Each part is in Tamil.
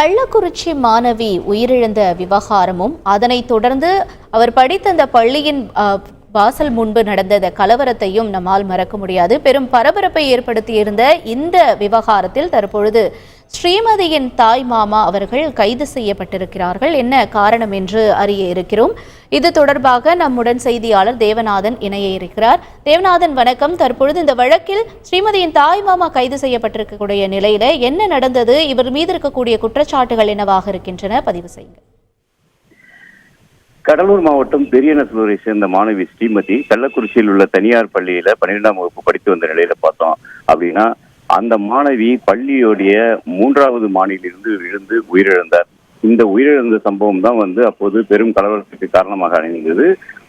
கள்ளக்குறிச்சி மாணவி உயிரிழந்த விவகாரமும் அதனைத் தொடர்ந்து அவர் படித்த அந்த பள்ளியின் வாசல் முன்பு நடந்த கலவரத்தையும் நம்மால் மறக்க முடியாது. பெரும் பரபரப்பை ஏற்படுத்தியிருந்த இந்த விவகாரத்தில் தற்பொழுது ஸ்ரீமதியின் தாய் மாமா அவர்கள் கைது செய்யப்பட்டிருக்கிறார்கள். என்ன காரணம் என்று அறிய இருக்கிறோம். இது தொடர்பாக நம்முடன் செய்தியாளர் தேவநாதன் இணைய இருக்கிறார். தேவநாதன் வணக்கம். தற்பொழுது இந்த வழக்கில் ஸ்ரீமதியின் தாய் மாமா கைது செய்யப்பட்டிருக்கக்கூடிய நிலையில என்ன நடந்தது? இவர் மீது இருக்கக்கூடிய குற்றச்சாட்டுகள் என்னவாக இருக்கின்றன? பதிவு செய்யுங்க கடலூர் மாவட்டம் பெரியநத்தூரை சேர்ந்த மாணவி ஸ்ரீமதி கள்ளக்குறிச்சியில் உள்ள தனியார் பள்ளியில பன்னிரெண்டாம் வகுப்பு படித்து வந்த நிலையில பார்த்தோம். அப்படின்னா அந்த மாணவி பள்ளியோடைய மூன்றாவது மாடியிலிருந்து விழுந்து உயிரிழந்தார். இந்த உயிரிழந்த சம்பவம் தான் வந்து அப்போது பெரும் கலவரத்துக்கு காரணமாக அமைந்தது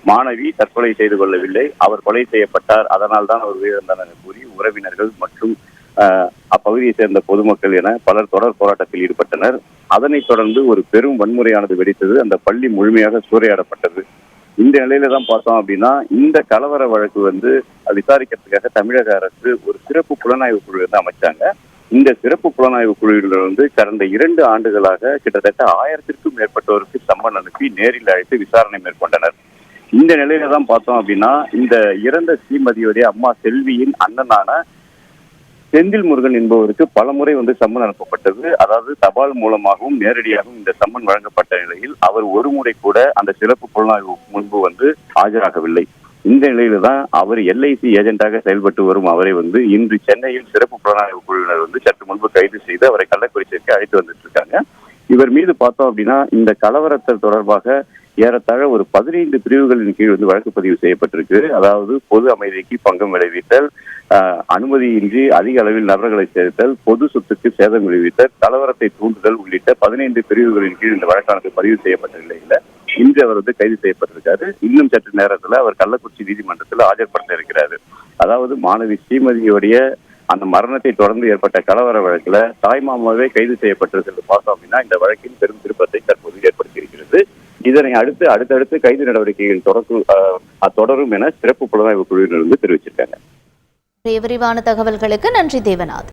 மாணவி தற்கொலை செய்து கொள்ளவில்லை. அவர் கொலை செய்யப்பட்டார். அதனால் தான் அவர் உயிரிழந்தார் என கூறி உறவினர்கள் மற்றும் அப்பகுதியை சேர்ந்த பொதுமக்கள் என பலர் தொடர் போராட்டத்தில் ஈடுபட்டனர். அதனைத் தொடர்ந்து ஒரு பெரும் வன்முறையானது வெடித்தது. அந்த பள்ளி முழுமையாக சூறையாடப்பட்டது. இந்த நிலையில தான் பார்த்தோம் அப்படின்னா இந்த கலவர வழக்கு வந்து விசாரிக்கிறதுக்காக தமிழக அரசு ஒரு சிறப்பு புலனாய்வு குழு வந்து அமைச்சாங்க. இந்த சிறப்பு புலனாய்வு குழுவில் வந்து கடந்த இரண்டு ஆண்டுகளாக கிட்டத்தட்ட ஆயிரத்திற்கும் மேற்பட்டோருக்கு சம்மன் அனுப்பி நேரில் அழைத்து விசாரணை மேற்கொண்டனர். இந்த நிலையில தான் பார்த்தோம் அப்படின்னா இந்த இறந்த ஸ்ரீமதியுடைய அம்மா செல்வியின் அண்ணனான செந்தில் முருகன் என்பவருக்கு பலமுறை வந்து சம்மன் அனுப்பப்பட்டது. அதாவது தபால் மூலமாகவும் நேரடியாகவும் இந்த சம்மன் வழங்கப்பட்ட நிலையில் அவர் ஒரு முறை கூட அந்த சிறப்பு புலனாய்வு முன்பு வந்து ஆஜராகவில்லை. இந்த நிலையில தான் அவர் எல்ஐசி ஏஜென்ட்டாக செயல்பட்டு வரும் அவரை வந்து இன்று சென்னையில் சிறப்பு புலனாய்வு குழுவினர் வந்து சற்று முன்பு கைது செய்து அவரை கள்ளக்குறிச்சிக்கு அழைத்து வந்துட்டு இருக்காங்க இவர் மீது பார்த்தோம் அப்படின்னா இந்த கலவரத்தை தொடர்பாக ஏறத்தாழ ஒரு பதினைந்து பிரிவுகளின் கீழ் வந்து வழக்கு பதிவு செய்யப்பட்டிருக்கு. அதாவது பொது அமைதிக்கு பங்கம் விளைவித்தல் அனுமதியின்றி அதிக அளவில் நபர்களை சேர்த்தல் பொது சொத்துக்கு சேதம் விளைவித்தல் கலவரத்தை தூண்டுதல் உள்ளிட்ட பதினைந்து பிரிவுகளின் கீழ் இந்த வழக்கானது பதிவு செய்யப்பட்ட நிலையில இன்று அவர் வந்து கைது செய்யப்பட்டிருக்காரு. இன்னும் சற்று நேரத்துல அவர் கள்ளக்குறிச்சி நீதிமன்றத்தில் ஆஜர்படுத்த இருக்கிறாரு. அதாவது மாணவி ஸ்ரீமதியுடைய அந்த மரணத்தை தொடர்ந்து ஏற்பட்ட கலவர வழக்குல தாய்மாமாவே கைது செய்யப்பட்டிருக்கிறது பார்த்தோம் அப்படின்னா இந்த வழக்கின் பெரும் திருப்பத்தை தற்போது ஏற்படுத்தியிருக்கிறது இதனை அடுத்து அடுத்தடுத்து கைது நடவடிக்கைகள் தொடர்ந்து தொடரும் என சிறப்பு புலனாய்வு குழுவினர் வந்து தெரிவிச்சிருக்காங்க. விரிவான தகவல்களுக்கு நன்றி தேவநாத்.